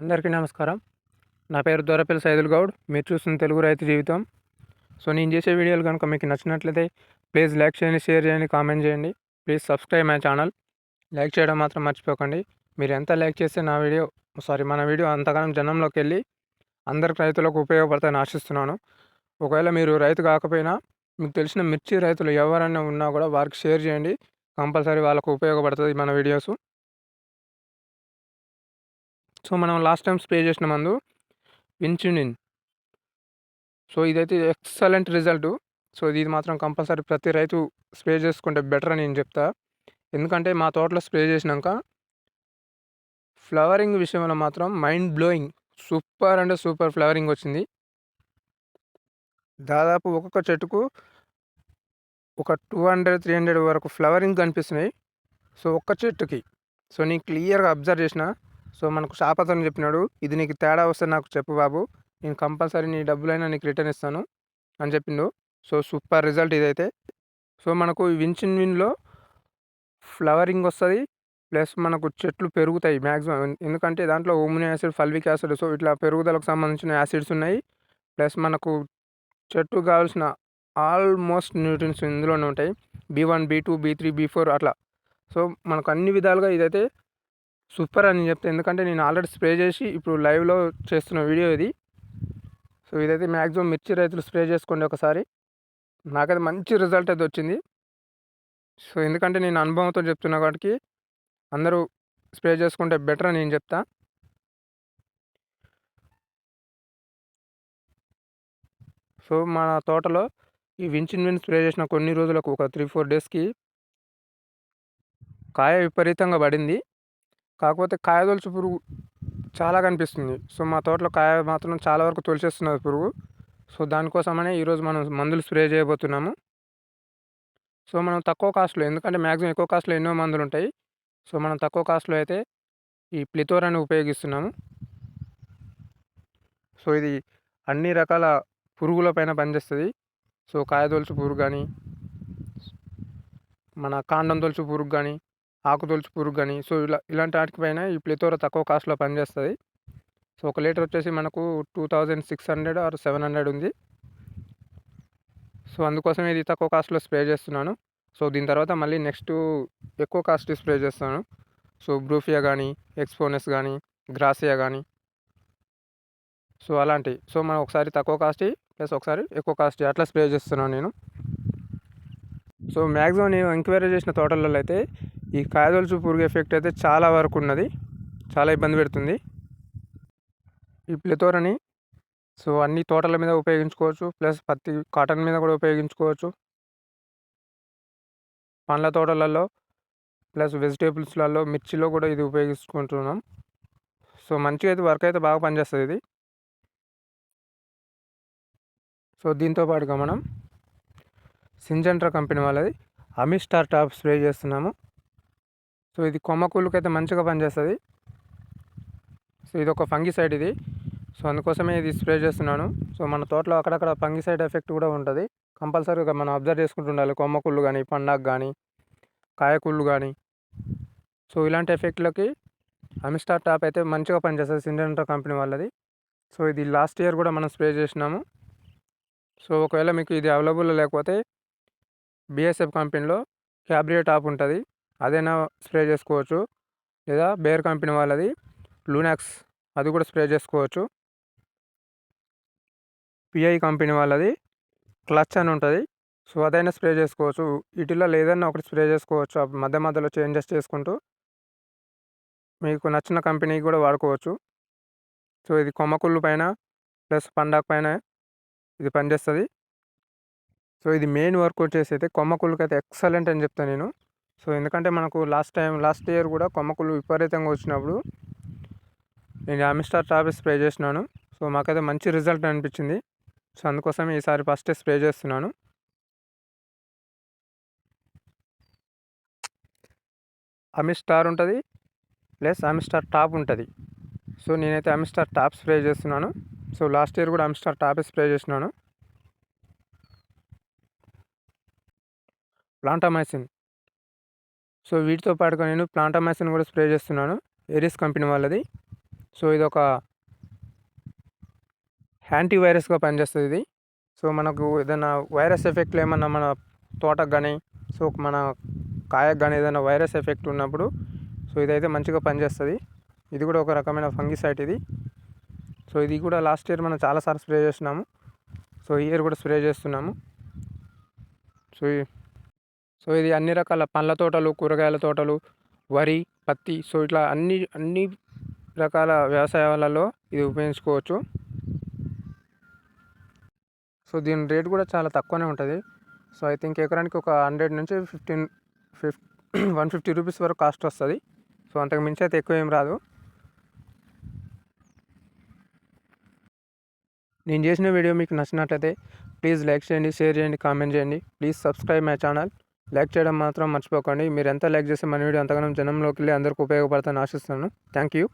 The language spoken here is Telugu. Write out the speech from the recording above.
అందరికీ నమస్కారం. నా పేరు దొరపల్లి సైదుల్ గౌడ్. మీరు చూస్తున్న తెలుగు రైతు జీవితం. సో నేను చేసే వీడియోలు కనుక మీకు నచ్చినట్లయితే ప్లీజ్ లైక్ చేయండి షేర్ చేయండి కామెంట్ చేయండి. Please subscribe my channel. Like చేయడం మాత్రం మర్చిపోకండి. మీరు ఎంత లైక్ చేస్తే నా వీడియో సారీ మన వీడియో అంతగానం జనంలోకి వెళ్ళి అందరికి రైతులకు ఉపయోగపడతాయని ఆశిస్తున్నాను. ఒకవేళ మీరు రైతు కాకపోయినా మీకు తెలిసిన మిర్చి రైతులు ఎవరైనా ఉన్నా కూడా వారికి షేర్ చేయండి. కంపల్సరీ వాళ్ళకు ఉపయోగపడుతుంది మన వీడియోస్. సో మనం లాస్ట్ టైం స్ప్రే చేసిన మందు విన్చునిన్. సో ఇదైతే ఎక్సలెంట్ రిజల్ట్. సో ఇది మాత్రం కంపల్సరీ ప్రతి రైతు స్ప్రే చేసుకుంటే బెటర్ అని నేను చెప్తా. ఎందుకంటే మా తోటలో స్ప్రే చేసినాక ఫ్లవరింగ్ విషయంలో మాత్రం మైండ్ బ్లోయింగ్. సూపర్ అంటే సూపర్ ఫ్లవరింగ్ వచ్చింది. దాదాపు ఒక్కొక్క చెట్టుకు ఒక టూ హండ్రెడ్ త్రీ హండ్రెడ్ వరకు ఫ్లవరింగ్ కనిపిస్తున్నాయి. సో ఒక్క చెట్టుకి. సో నేను క్లియర్గా అబ్జర్వ్ చేసిన సో మనకు షాప్ అతను చెప్పినాడు. ఇది నీకు తేడా వస్తే నాకు చెప్పు బాబు. నేను కంపల్సరీ నీ డబ్బులైనా నీకు రిటర్న్ ఇస్తాను అని చెప్పిండు. సో సూపర్ రిజల్ట్ ఇదైతే. సో మనకు విన్చిన్ విన్లో ఫ్లవరింగ్ వస్తుంది. ప్లస్ మనకు చెట్లు పెరుగుతాయి మ్యాక్సిమం ఎందుకంటే దాంట్లో amino acid fulvic acid so ఇట్లా పెరుగుదలకు సంబంధించిన యాసిడ్స్ ఉన్నాయి. ప్లస్ మనకు చెట్టు కావాల్సిన ఆల్మోస్ట్ న్యూట్రిన్స్ ఇందులోనే ఉంటాయి. B one B two B three B four అట్లా. సో మనకు అన్ని విధాలుగా ఇదైతే సూపర్ అని చెప్తే. ఎందుకంటే నేను ఆల్రెడీ స్ప్రే చేసి ఇప్పుడు లైవ్లో చేస్తున్న వీడియో ఇది. సో ఇదైతే మ్యాక్సిమం మిర్చి రైతులు స్ప్రే చేసుకోండి ఒకసారి. నాకైతే మంచి రిజల్ట్ అయితే వచ్చింది. సో ఎందుకంటే నేను అనుభవంతో చెప్తున్నా కాబట్టి అందరూ స్ప్రే చేసుకుంటే బెటర్ అని నేను చెప్తా. సో మన తోటలో ఈ వించిన్ విన్ స్ప్రే చేసిన కొన్ని రోజులకు ఒక త్రీ ఫోర్ డేస్కి కాయ విపరీతంగా పడింది. కాకపోతే కాయ తొలుచు పురుగు చాలా కనిపిస్తుంది. సో మా తోటలో కాయ మాత్రం చాలా వరకు తొలిచేస్తున్నది పురుగు. సో దానికోసమనే ఈరోజు మనం మందులు స్ప్రే చేయబోతున్నాము. సో మనం తక్కువ కాస్ట్లో ఎందుకంటే మ్యాక్సిమం ఎక్కువ కాస్ట్లో ఎన్నో మందులు ఉంటాయి. సో మనం తక్కువ కాస్ట్లో అయితే ఈ ప్లితోరాన్ని ఉపయోగిస్తున్నాము. సో ఇది అన్ని రకాల పురుగుల పైన పనిచేస్తుంది. సో కాయ తొలుచు పురుగు కానీ మన కాండం తొలుచు పురుగు కానీ ఆకు తొలుచు పురుగు కానీ సో ఇలా ఇలాంటి వాటికి పైన ఈ ప్లితోర తక్కువ కాస్ట్లో పనిచేస్తుంది. సో ఒక లీటర్ వచ్చేసి మనకు two thousand six hundred or seven hundred ఉంది. సో అందుకోసం ఇది తక్కువ కాస్ట్లో స్ప్రే చేస్తున్నాను. సో దీని తర్వాత మళ్ళీ నెక్స్ట్ ఎక్కువ కాస్ట్ స్ప్రే చేస్తాను. సో బ్రూఫియా కానీ ఎక్స్పోనెస్ కానీ గ్రాసియా కానీ సో అలాంటివి. సో మనం ఒకసారి తక్కువ కాస్ట్ ప్లస్ ఒకసారి ఎక్కువ కాస్ట్ అట్లా స్ప్రే చేస్తున్నాను నేను. సో మ్యాక్సిమం నేను ఎంక్వైరీ చేసిన తోటలలో అయితే ఈ కాయదొలుచు పురుగు ఎఫెక్ట్ అయితే చాలా వరకు ఉన్నది. చాలా ఇబ్బంది పెడుతుంది. ఈ ప్లెతోరని సో అన్ని తోటల మీద ఉపయోగించుకోవచ్చు. ప్లస్ పత్తి కాటన్ మీద కూడా ఉపయోగించుకోవచ్చు. పండ్ల తోటలలో ప్లస్ వెజిటేబుల్స్లలో మిర్చిలో కూడా ఇది ఉపయోగించుకుంటున్నాం. సో మంచిగా అయితే వర్క్ అయితే బాగా పనిచేస్తుంది ఇది. సో దీంతో పాటుగా మనం సింజంట్రా కంపెనీ వాళ్ళది అమిస్టార్ టాప్ స్ప్రే చేస్తున్నాము. సో ఇది కొమ్మ అయితే మంచిగా పనిచేస్తుంది. సో ఇది ఒక ఫంగిసైడ్ ఇది. సో అందుకోసమే ఇది స్ప్రే చేస్తున్నాను. సో మన తోటలో అక్కడక్కడ ఫంగిసైడ్ ఎఫెక్ట్ కూడా ఉంటుంది. కంపల్సరీగా మనం అబ్జర్వ్ చేసుకుంటుండాలి కొమ్మ కుళ్ళు కానీ పండాకు కానీ కాయకుళ్ళు కానీ సో ఇలాంటి ఎఫెక్ట్లకి అమిస్టార్ టాప్ అయితే మంచిగా పనిచేస్తుంది సిండెంటర్ కంపెనీ వాళ్ళది. సో ఇది లాస్ట్ ఇయర్ కూడా మనం స్ప్రే చేసినాము. సో ఒకవేళ మీకు ఇది అవైలబుల్ లేకపోతే బిఎస్ఎఫ్ కంపెనీలో క్యాబ్రియో టాప్ ఉంటుంది. అదైనా స్ప్రే చేసుకోవచ్చు. లేదా బేర్ కంపెనీ వాళ్ళది లూనాక్స్ అది కూడా స్ప్రే చేసుకోవచ్చు. పిఐ కంపెనీ వాళ్ళది క్లచ్ అని ఉంటుంది. సో అదైనా స్ప్రే చేసుకోవచ్చు. వీటిలో లేదన్నా ఒకటి స్ప్రే చేసుకోవచ్చు. మధ్య మధ్యలో చేంజెస్ చేసుకుంటూ మీకు నచ్చిన కంపెనీ కూడా వాడుకోవచ్చు. సో ఇది కొమ్మకుళ్ళు పైన ప్లస్ పండాక్ పైన ఇది పనిచేస్తుంది. సో ఇది మెయిన్ వర్క్ వచ్చేసి అయితే కొమ్మకుళ్ళకి అయితే ఎక్సలెంట్ అని చెప్తాను నేను. సో ఎందుకంటే మనకు లాస్ట్ టైం లాస్ట్ ఇయర్ కూడా కొమ్మకులు విపరీతంగా వచ్చినప్పుడు నేను అమిస్టార్ టాబ్లెట్ స్ప్రే చేసినాను. సో మాకైతే మంచి రిజల్ట్ అనిపించింది. సో అందుకోసం ఈసారి ఫస్ట్ స్ప్రే చేస్తున్నాను. అమిస్టార్ ఉంటుంది ప్లస్ అమిస్టార్ టాప్ ఉంటుంది. సో నేనైతే అమిస్టార్ టాప్ స్ప్రే చేస్తున్నాను. సో లాస్ట్ ఇయర్ కూడా అమిస్టార్ టాప్ స్ప్రే చేసినాను. ప్లాంటామైసిన్ సో వీటితో పాటుగా నేను ప్లాంటామాసిన్ కూడా స్ప్రే చేస్తున్నాను. ఏరియస్ కంపెనీ వాళ్ళది. సో ఇది ఒక యాంటీవైరస్గా పనిచేస్తుంది ఇది. సో మనకు ఏదైనా వైరస్ ఎఫెక్ట్లు ఏమన్నా మన తోటకు కానీ సో మన కాయకు కానీ ఏదైనా వైరస్ ఎఫెక్ట్ ఉన్నప్పుడు సో ఇదైతే మంచిగా పనిచేస్తుంది. ఇది కూడా ఒక రకమైన ఫంగిసైట్ ఇది. సో ఇది కూడా లాస్ట్ ఇయర్ మనం చాలాసార్లు స్ప్రే చేస్తున్నాము సో ఈ ఇయర్ కూడా స్ప్రే చేస్తున్నాము. సో సో ఇది అన్ని రకాల పండ్ల తోటలు కూరగాయల తోటలు వరి పత్తి సో ఇట్లా అన్ని అన్ని రకాల వ్యవసాయాలలో ఇది ఉపయోగించుకోవచ్చు. సో దీని రేట్ కూడా చాలా తక్కువనే ఉంటుంది. సో ఐ థింక్ ఎకరానికి ఒక హండ్రెడ్ నుంచి ఫిఫ్టీన్ ఫిఫ్ వన్ ఫిఫ్టీ రూపీస్ వరకు కాస్ట్ వస్తుంది. సో అంతకు మించి అయితే ఎక్కువ ఏం రాదు. నేను చేసిన వీడియో మీకు నచ్చినట్లయితే ప్లీజ్ లైక్ చేయండి షేర్ చేయండి కామెంట్ చేయండి. Please subscribe my channel. Like చేయడం మాత్రం మర్చిపోకండి. మీరు ఎంత లైక్ చేస్తే మన వీడియో అంతగానో జనంలోకి వెళ్ళి అందరికీ ఉపయోగపడతాను ఆశిస్తున్నాను. Thank you.